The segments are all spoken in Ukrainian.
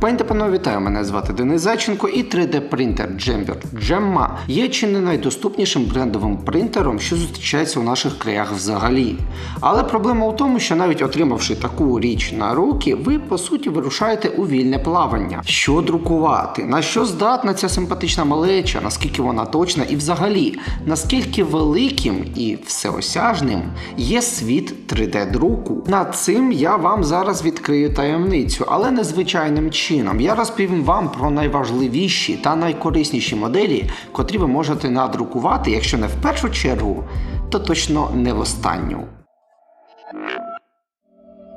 Пані та панове, вітаю! Мене звати Денис Зайченко і 3D принтер Jamber Gemma є чи не найдоступнішим брендовим принтером, що зустрічається у наших краях взагалі. Але проблема у тому, що навіть отримавши таку річ на руки, ви по суті вирушаєте у вільне плавання. Що друкувати? На що здатна ця симпатична малеча? Наскільки вона точна і взагалі, наскільки великим і всеосяжним є світ 3D-друку? Над цим я вам зараз відкрию таємницю, але не звичайним чином. Я розповім вам про найважливіші та найкорисніші моделі, котрі ви можете надрукувати, якщо не в першу чергу, то точно не в останню.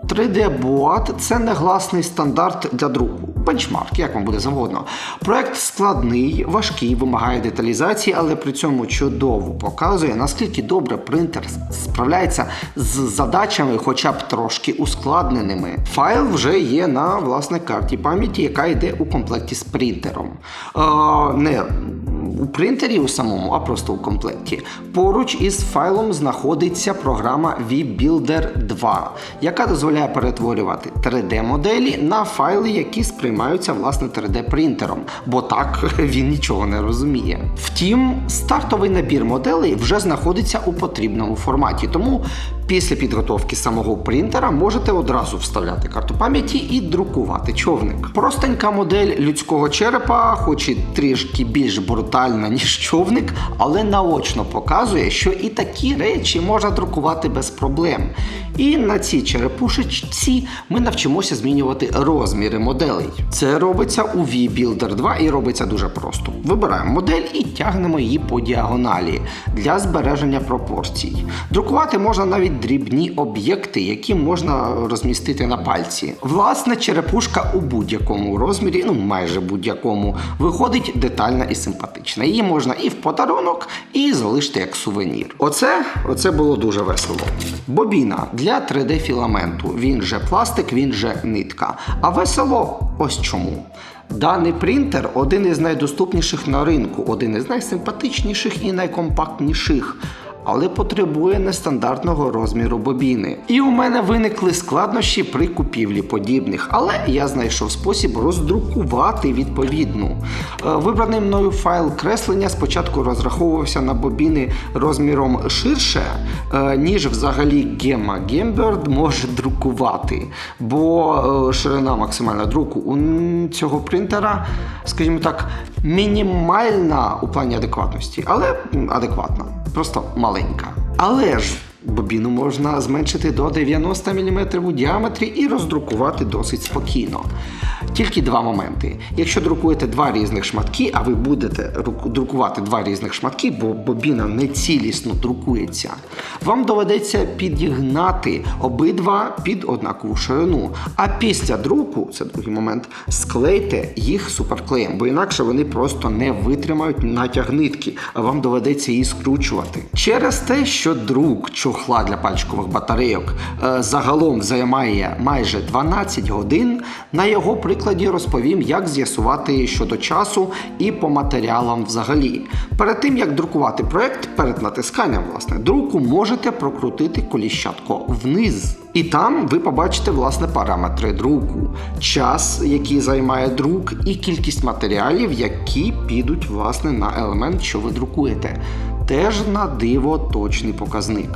3D Boat – це негласний стандарт для друку. Бенчмарк, як вам буде завгодно. Проект складний, важкий, вимагає деталізації, але при цьому чудово показує, наскільки добре принтер справляється з задачами, хоча б трошки ускладненими. Файл вже є на власне карті пам'яті, яка йде у комплекті з принтером. Е, не у принтері у самому, а просто у комплекті. Поруч із файлом знаходиться програма VBuilder 2, яка дозволяє перетворювати 3D-моделі на файли, які сприймаються власне 3D-принтером, бо так він нічого не розуміє. Втім, стартовий набір моделей вже знаходиться у потрібному форматі, тому після підготовки самого принтера можете одразу вставляти карту пам'яті і друкувати човник. Простенька модель людського черепа, хоч і трішки більш брутальна, ніж човник, але наочно показує, що і такі речі можна друкувати без проблем. І на цій черепушечці ми навчимося змінювати розміри моделей. Це робиться у VBuilder 2 і робиться дуже просто. Вибираємо модель і тягнемо її по діагоналі для збереження пропорцій. Друкувати можна навіть дрібні об'єкти, які можна розмістити на пальці. Власне, черепушка у будь-якому розмірі, ну майже будь-якому, виходить детальна і симпатична. Її можна і в подарунок, і залишити як сувенір. Оце, оце було дуже весело. Бобіна для 3D філаменту. Він же пластик, він же нитка. А весело ось чому. Даний принтер один із найдоступніших на ринку, один із найсимпатичніших і найкомпактніших. Але потребує нестандартного розміру бобіни. І у мене виникли складнощі при купівлі подібних, але я знайшов спосіб роздрукувати відповідну. Е, Вибраний мною файл креслення спочатку розраховувався на бобіни розміром ширше, е, ніж взагалі Gemma Gamebird може друкувати. Бо е, ширина максимального друку у цього принтера, скажімо так, мінімальна у плані адекватності, але адекватна, просто маленька. Але ж бобіну можна зменшити до 90 мм у діаметрі і роздрукувати досить спокійно. Тільки два моменти. Якщо друкуєте два різних шматки, а ви будете друкувати два різних шматки, бо бобіна не цілісно друкується, вам доведеться підігнати обидва під однакову ширину. А після друку, це другий момент, склейте їх суперклеєм, бо інакше вони просто не витримають натяг нитки, а вам доведеться її скручувати. Через те, що друк чохла для пальчикових батарейок е, загалом займає майже 12 годин, на його прикладі розповім, як з'ясувати щодо часу і по матеріалам взагалі. Перед тим як друкувати проект, перед натисканням власне друку можете прокрутити коліщатко вниз. І там ви побачите власне параметри друку, час, який займає друк, і кількість матеріалів, які підуть власне на елемент, що ви друкуєте. Теж на диво точний показник.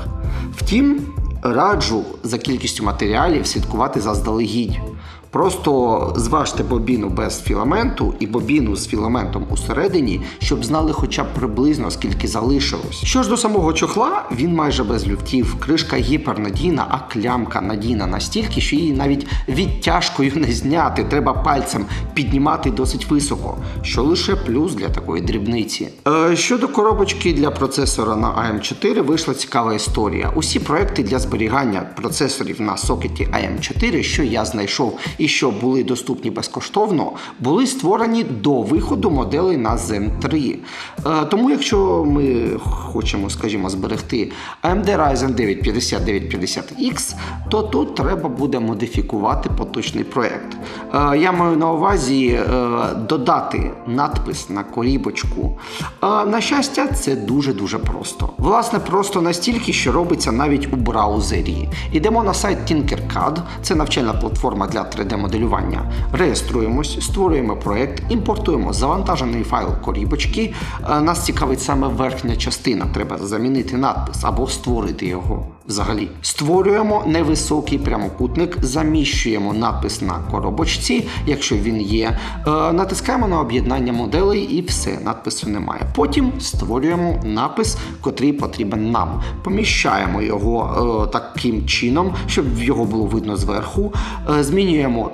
Втім, раджу за кількістю матеріалів слідкувати заздалегідь. Просто зважте бобіну без філаменту і бобіну з філаментом усередині, щоб знали хоча б приблизно скільки залишилось. Що ж до самого чохла, він майже без люфтів, кришка гіпернадійна, а клямка надійна настільки, що її навіть відтяжкою не зняти. Треба пальцем піднімати досить високо, що лише плюс для такої дрібниці. Е, щодо коробочки для процесора на AM4 вийшла цікава історія. Усі проекти для зберігання процесорів на сокеті AM4, що я знайшов і що були доступні безкоштовно, були створені до виходу моделей на Zen 3. Е, тому, якщо ми хочемо, скажімо, зберегти AMD Ryzen 9 5950X, то тут треба буде модифікувати поточний проект. Е, я маю на увазі е, додати надпис на корібочку. На щастя, це дуже-дуже просто. Власне, просто настільки, що робиться навіть у браузері. Ідемо на сайт Tinkercad, це навчальна платформа для 3D 3D-моделювання. Реєструємось, створюємо проект, імпортуємо завантажений файл корібочки. Е, Нас цікавить саме верхня частина. Треба замінити надпис або створити його взагалі. Створюємо невисокий прямокутник, заміщуємо надпис на коробочці, якщо він є. Е, Натискаємо на об'єднання моделей і все, надпису немає. Потім створюємо напис, котрий потрібен нам. Поміщаємо його е, таким чином, щоб його було видно зверху. Е,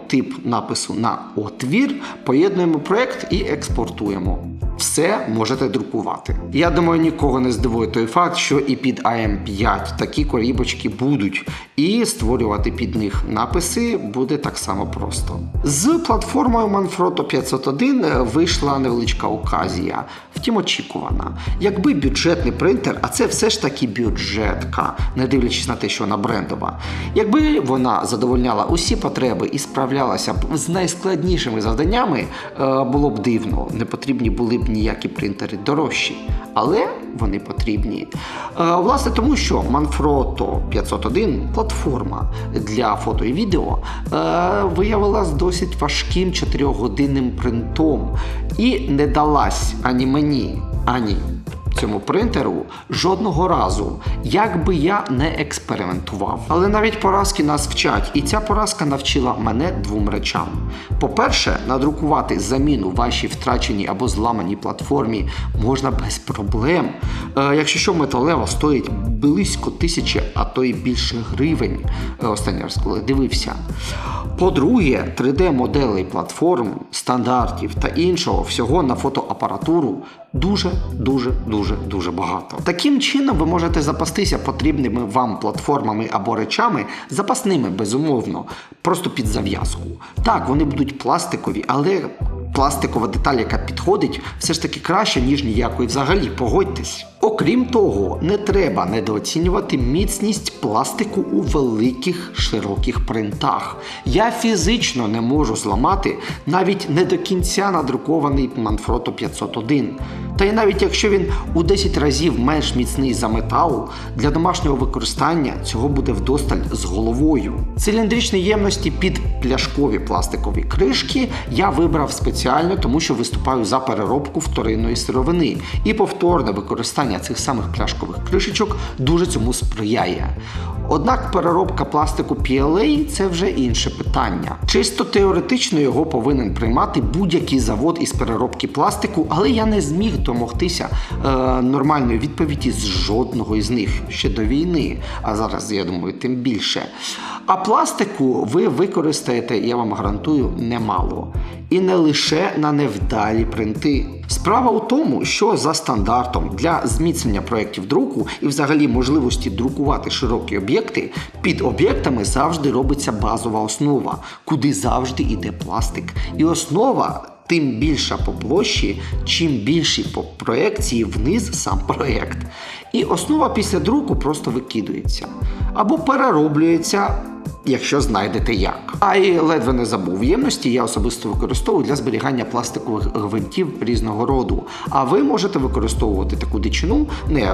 тип напису на отвір, поєднуємо проект і експортуємо. Все можете друкувати. Я думаю, нікого не здивує той факт, що і під AM5 такі корібочки будуть, і створювати під них написи буде так само просто. З платформою Manfrotto 501 вийшла невеличка оказія, втім очікувана. Якби бюджетний принтер, а це все ж таки бюджетка, не дивлячись на те, що вона брендова, якби вона задовольняла усі потреби і справлялася б з найскладнішими завданнями, е, було б дивно, не потрібні були б ніякі принтери дорожчі. Але вони потрібні. Е, Власне, тому що Manfrotto 501 платформа для фото і відео е, виявилась досить важким 4-годинним принтом і не далась ані мені, ані цьому принтеру жодного разу, як би я не експериментував. Але навіть поразки нас вчать, і ця поразка навчила мене двом речам. По-перше, надрукувати заміну вашій втраченій або зламаній платформі можна без проблем. Е, якщо що, металева стоїть близько тисячі, а то й більше гривень. Е, Останній раз, коли дивився. По-друге, 3D-моделей платформ, стандартів та іншого всього на фотоапаратуру дуже, дуже, дуже, дуже багато. Таким чином ви можете запастися потрібними вам платформами або речами, запасними, безумовно, просто під зав'язку. Так, вони будуть пластикові, але пластикова деталь, яка підходить, все ж таки краще, ніж ніякої взагалі, погодьтесь. Окрім того, не треба недооцінювати міцність пластику у великих широких принтах. Я фізично не можу зламати навіть не до кінця надрукований Manfrotto 501. Та й навіть якщо він у 10 разів менш міцний за метал, для домашнього використання цього буде вдосталь з головою. Циліндричні ємності під пляшкові пластикові кришки я вибрав спеціально, тому що виступаю за переробку вторинної сировини і повторне використання цих самих пляшкових кришечок дуже цьому сприяє. Однак переробка пластику PLA – це вже інше питання. Чисто теоретично його повинен приймати будь-який завод із переробки пластику, але я не зміг домогтися е, нормальної відповіді з жодного із них ще до війни. А зараз я думаю, тим більше. А пластику ви використаєте, я вам гарантую, немало. І не лише на невдалі принти. Справа у тому, що за стандартом для зміцнення проєктів друку і взагалі можливості друкувати широкі об'єкти, під об'єктами завжди робиться базова основа, куди завжди йде пластик. І основа. Тим більша по площі, чим більші по проекції вниз сам проєкт. І основа після друку просто викидується або перероблюється якщо знайдете як. А і ледве не забув ємності я особисто використовую для зберігання пластикових гвинтів різного роду. А ви можете використовувати таку дичину не е,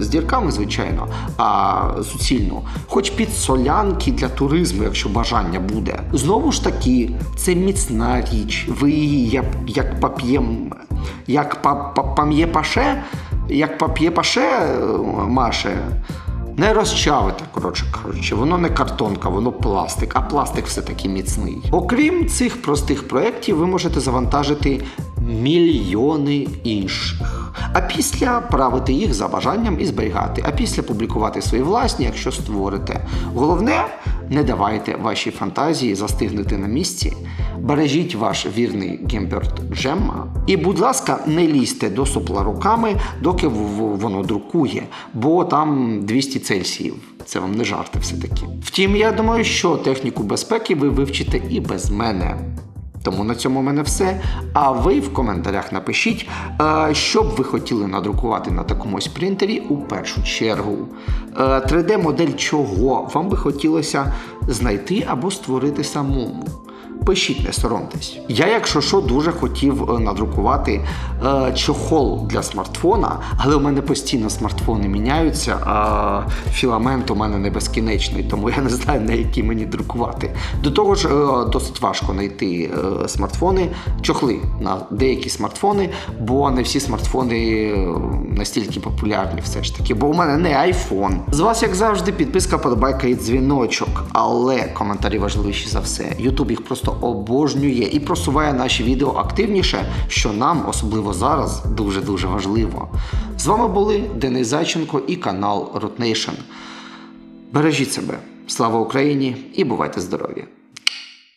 з дірками, звичайно, а суцільну, хоч під солянки для туризму, якщо бажання буде. Знову ж таки, це міцна річ. Ви її як, як пап'єм, як па- па- пам'є-паше, як пап'є-паше е, маше. Не розчавити, коротше кажучи, воно не картонка, воно пластик, а пластик все-таки міцний. Окрім цих простих проєктів, ви можете завантажити мільйони інших. А після правити їх за бажанням і зберігати, а після публікувати свої власні, якщо створите. Головне, не давайте вашій фантазії застигнути на місці. Бережіть ваш вірний гемберт Джемма. І, будь ласка, не лізьте до сопла руками, доки воно друкує, бо там 200 Цельсіїв. Це вам не жарти все-таки. Втім, я думаю, що техніку безпеки ви вивчите і без мене. Тому на цьому в мене все. А ви в коментарях напишіть, е, що б ви хотіли надрукувати на такому ось принтері у першу чергу. 3D-модель чого вам би хотілося знайти або створити самому. Пишіть, не соромтесь. Я, якщо що, дуже хотів е, надрукувати е, чохол для смартфона, але у мене постійно смартфони міняються, а філамент у мене не безкінечний, тому я не знаю, на які мені друкувати. До того ж, е, досить важко знайти е, смартфони, чохли на деякі смартфони, бо не всі смартфони е, настільки популярні, все ж таки. Бо у мене не iPhone. З вас, як завжди, підписка, подобайка і дзвіночок, але коментарі важливіші за все. YouTube їх просто обожнює і просуває наші відео активніше, що нам, особливо зараз, дуже дуже важливо. З вами були Денис Зайченко і канал Ротнейшн. Бережіть себе. Слава Україні і бувайте здорові!